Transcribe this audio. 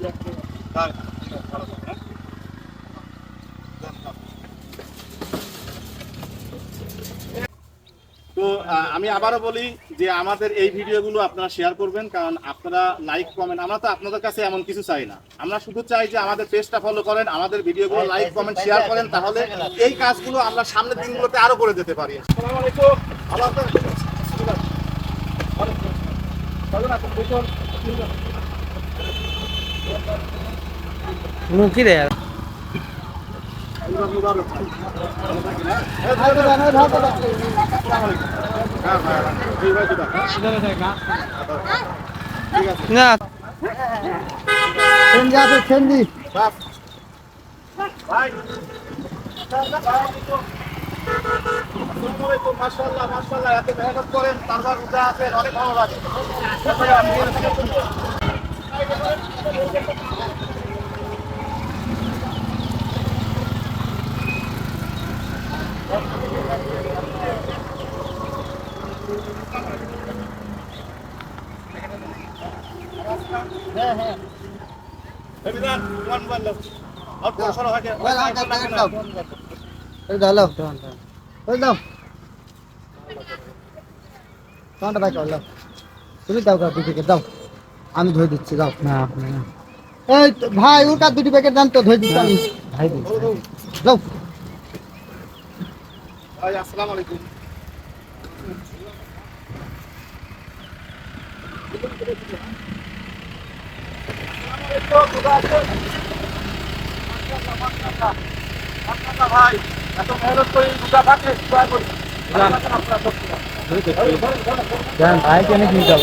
তো আমি আবারও বলি যে আমাদের এই ভিডিওগুলো আপনারা শেয়ার করবেন কারণ আপনারা লাইক কমেন্ট আমরা তো আপনাদের কাছে এমন কিছু চাই না। আমরা শুধু চাই যে আমাদের পেজটা ফলো করেন আমাদের ভিডিওগুলো লাইক কমেন্ট শেয়ার করেন তাহলে এই কাজগুলো আমরা সামনের দিনগুলোতে আরও করে যেতে পারি। আসসালামু আলাইকুম। আল্লাহ মুখি না। আছে সেন্ডি মাশাআল্লাহ মাশাআল্লাহ এত মেহনত করেন তারপর রোজা আছেন অনেক ভালো লাগে। এই বিধান কোন বলল আর কোন সরো হয়। লাও তুমি দাও দাও দুটি দাও আমি ধুয়ে দিচ্ছি দাও না আপনি না। এই ভাই ওটা দুটি প্যাকেট দেন তো ধুয়ে দিচ্ছি আমি। ভাই দাও ভাই আসসালামু আলাইকুম। ভাই এত মেহনত করে দুটা থাকে দয়া করে জান ভাই কেন কি যাব